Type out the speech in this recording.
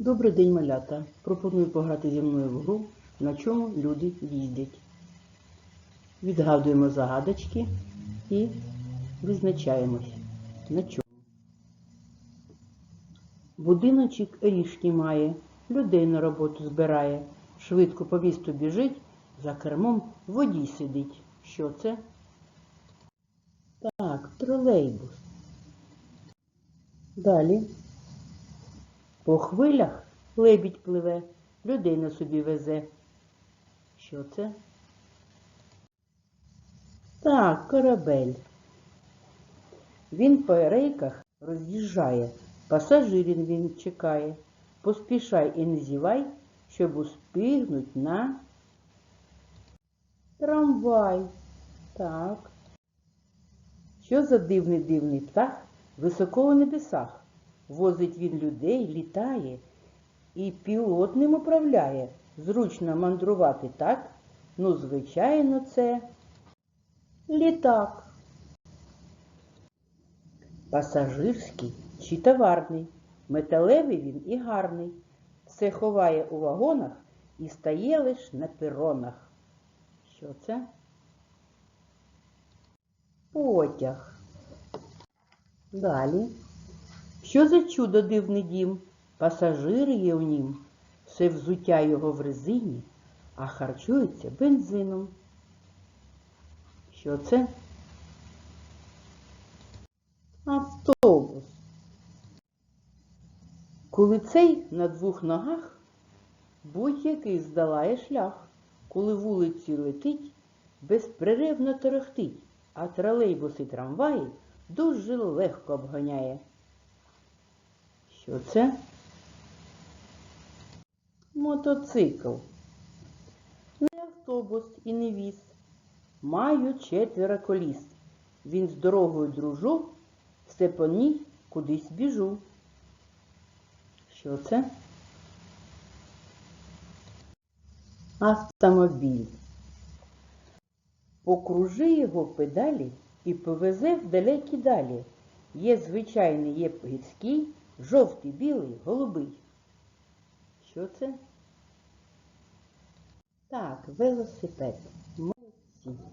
Добрий день, малята. Пропоную пограти зі мною в гру, на чому люди їздять. Відгадуємо загадочки і визначаємось. На чому. Будиночок ріжки має, людей на роботу збирає, швидко по місту біжить, за кермом водій сидить. Що це? Так, тролейбус. Далі. По хвилях лебідь пливе, людей на собі везе. Що це? Так, корабель. Він по рейках роз'їжджає, пасажирів він чекає. Поспішай і не зівай, щоб успігнуть на трамвай. Так. Що за дивний дивний птах високо у небесах? Возить він людей, літає і пілот ним управляє. Зручно мандрувати так? Ну, звичайно, це літак. Пасажирський чи товарний, металевий він і гарний. Все ховає у вагонах і стає лиш на перонах. Що це? Потяг. Далі. Що за чудо дивний дім? Пасажири є у нім, все взуття його в резині, а харчується бензином. Що це? Автобус. Коли цей на двох ногах, будь-який здолає шлях, коли вулиці летить, безперервно торохтить, а тролейбуси трамваї дуже легко обганяє. Що це? Мотоцикл. Не автобус і не віз. Маю четверо коліс. Він з дорогою дружу, все по ній кудись біжу. Що це? Автомобіль. Покружи його педалі і повезе в далекі далі. Є звичайний, є гірський, жовтий, білий, голубий. Що це? Так, велосипед. Молодці.